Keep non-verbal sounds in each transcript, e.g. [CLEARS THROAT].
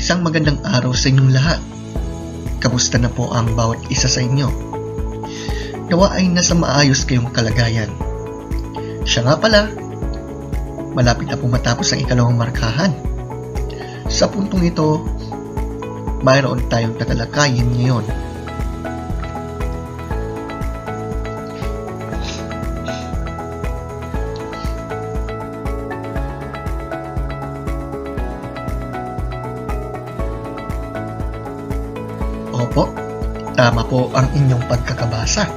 Isang magandang araw sa inyong lahat. Kamusta na po ang bawat isa sa inyo? Nawa ay nasa maayos kayong kalagayan. Siya nga pala, malapit na po matapos ang ikalawang markahan. Sa puntong ito, mayroon tayong tatalakayin ngayon. Opo, tama po ang inyong pagkakabasa.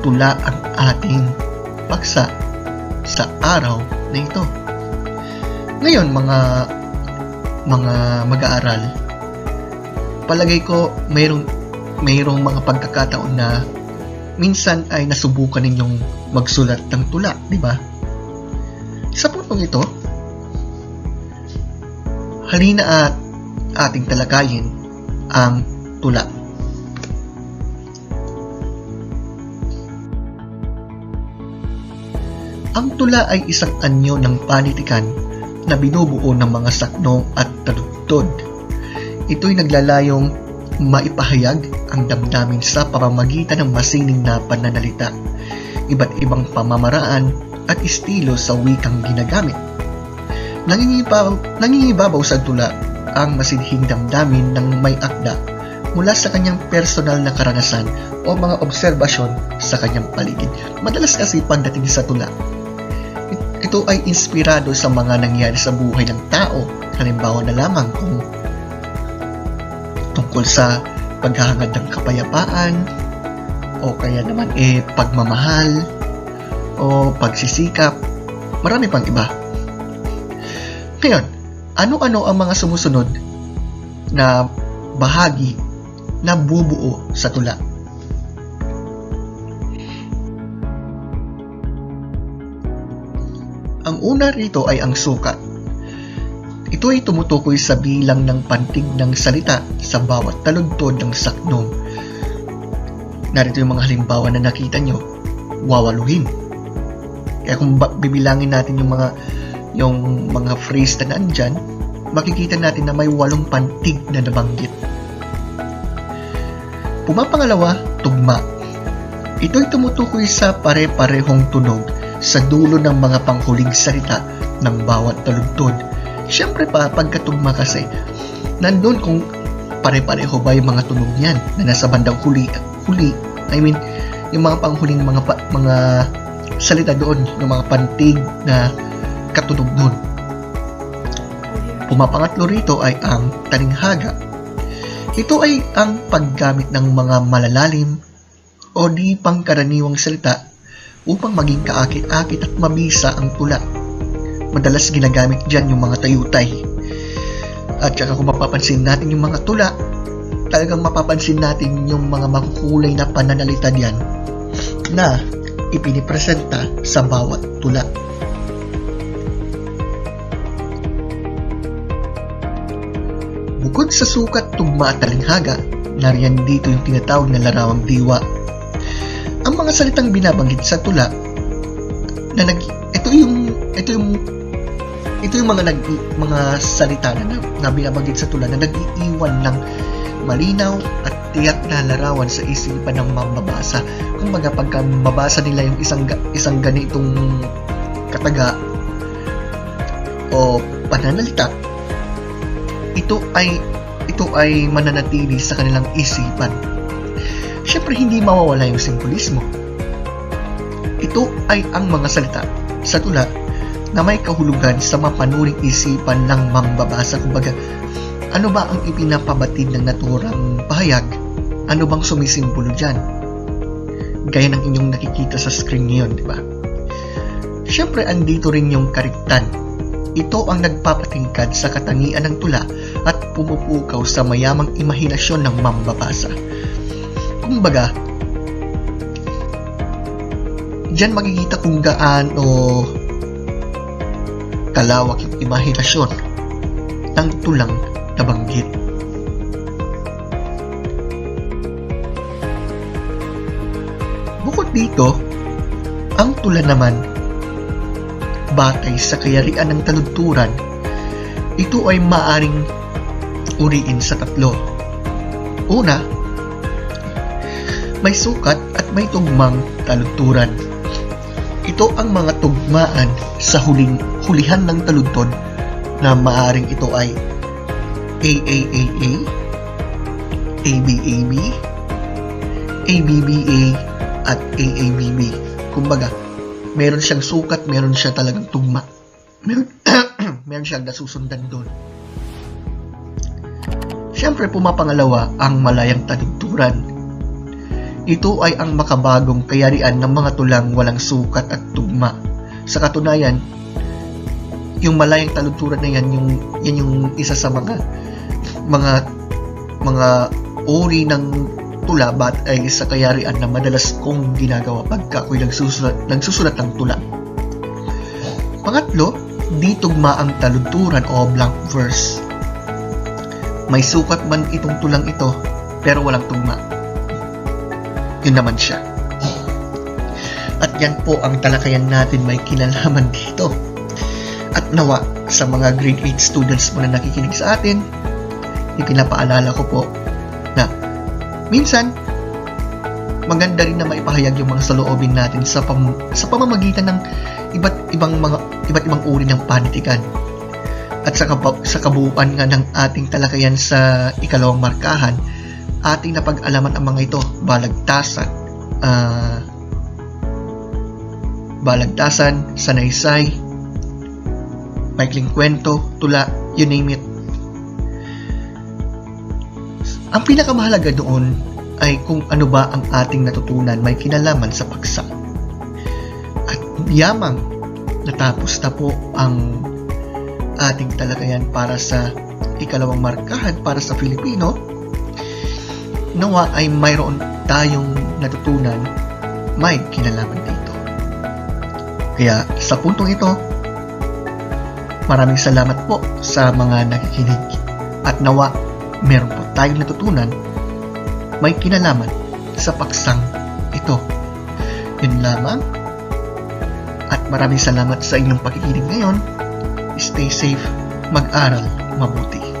Tula ang ating paksa sa araw na ito. Ngayon, mga mga mag-aaral, palagay ko mayroong mayroong mga pagkakataon na minsan ay nasubukan ninyong magsulat ng tula, di ba? Sa puntong ito, halina at ating talakayin ang tula. Ang tula ay isang anyo ng panitikan na binubuo ng mga saknong at taludtod. Ito'y naglalayong maipahayag ang damdamin sa pamamagitan ng masining na pananalita, iba't ibang pamamaraan at estilo sa wikang ginagamit. Nangingibabaw, nangingibabaw sa tula ang masinhing damdamin ng may akda mula sa kanyang personal na karanasan o mga obserbasyon sa kanyang paligid. Madalas kasi pagdating sa tula, ito ay inspirado sa mga nangyari sa buhay ng tao. Halimbawa na lamang kung tungkol sa paghahangad ng kapayapaan o kaya naman eh pagmamahal o pagsisikap. Marami pang iba. Ngayon, ano-ano ang mga sumusunod na bahagi na bubuo sa tula? Ang una rito ay ang sukat. Ito ay tumutukoy sa bilang ng pantig ng salita sa bawat taludtod ng saknong. Narito yung mga halimbawa na nakita nyo, wawaluhin. Kaya kung bibilangin natin yung mga yung mga phrase na nandyan, makikita natin na may walong pantig na nabanggit. Pumapangalawa, tugma. Ito'y tumutukoy sa pare-parehong tunog sa dulo ng mga panghuling salita ng bawat taludtod. Siyempre pa, pagkatugma kasi, nandun kung pare-pareho ba yung mga tunog niyan na nasa bandang huli, huli, I mean, yung mga panghuling mga mga salita doon, yung mga pantig na katunog doon. Pumapangatlo rito ay ang talinghaga. Ito ay ang paggamit ng mga malalalim o di pangkaraniwang salita upang maging kaakit-akit at mabisa ang tula. Madalas ginagamit dyan yung mga tayutay. At saka kung mapapansin natin yung mga tula, talagang mapapansin natin yung mga makukulay na pananalita diyan na ipinipresenta sa bawat tula. Bukod sa sukat, tugma at talinghaga, nariyan dito yung tinatawag na larawang diwa ang mga salitang binabanggit sa tula na nag ito yung ito yung ito yung mga nag mga salita na, na binabanggit sa tula na nag-iiwan ng malinaw at tiyak na larawan sa isipan ng mambabasa. Kung baga pagka mabasa nila yung isang isang ganitong kataga o pananalita, ito ay ito ay mananatili sa kanilang isipan syempre hindi mawawala yung simbolismo. Ito ay ang mga salita sa tula na may kahulugan sa mapanuring isipan ng mambabasa. Kumbaga, ano ba ang ipinapabatid ng naturang pahayag? Ano bang sumisimbolo dyan? Gaya ng inyong nakikita sa screen ngayon, di ba? Syempre, andito rin yung kariktan. Ito ang nagpapatingkad sa katangian ng tula at pumupukaw sa mayamang imahinasyon ng mambabasa. Kumbaga, Diyan makikita kung gaano kalawak yung imahinasyon ng tulang nabanggit. Bukod dito, ang tula naman, batay sa kayarian ng taludturan, ito ay maaring uriin sa tatlo. Una, may sukat at may tugmang taludturan. Ito ang mga tugmaan sa huling hulihan ng taludtod na maaring ito ay AAAA, ABAB, ABBA, at AABB. Kumbaga, meron siyang sukat, meron siya talagang tugma. Meron, [CLEARS THROAT] meron siyang nasusundan doon. Siyempre, pumapangalawa ang malayang taludturan. Ito ay ang makabagong kayarian ng mga tulang walang sukat at tugma. Sa katunayan, yung malayang taludturan na yan, yung, yan yung isa sa mga mga mga uri ng tula bat ay sa kayarian na madalas kong ginagawa pagka ako'y nagsusulat, nagsusulat ng tula. Pangatlo, di tugma ang taludturan o blank verse. May sukat man itong tulang ito, pero walang tugma. Yun naman siya. At yan po ang talakayan natin may kinalaman dito. At nawa, sa mga grade 8 students mo na nakikinig sa atin, ipinapaalala ko po na minsan, maganda rin na maipahayag yung mga saloobin natin sa, pam- sa pamamagitan ng iba't ibang mga iba't ibang uri ng panitikan. At sa, kapa- sa kabuuan nga ng ating talakayan sa ikalawang markahan, ating napag-alaman ang mga ito, balagtasan, ah, balagtasan, sanaysay, maikling kwento, tula, you name it. Ang pinakamahalaga doon ay kung ano ba ang ating natutunan may kinalaman sa paksa. At yamang natapos na po ang ating talakayan para sa ikalawang markahan para sa Filipino, nawa ay mayroon tayong natutunan may kinalaman dito. Kaya sa puntong ito, maraming salamat po sa mga nakikinig at nawa meron po tayong natutunan may kinalaman sa paksang ito. Yun lamang at maraming salamat sa inyong pakikinig ngayon. Stay safe, mag-aral mabuti.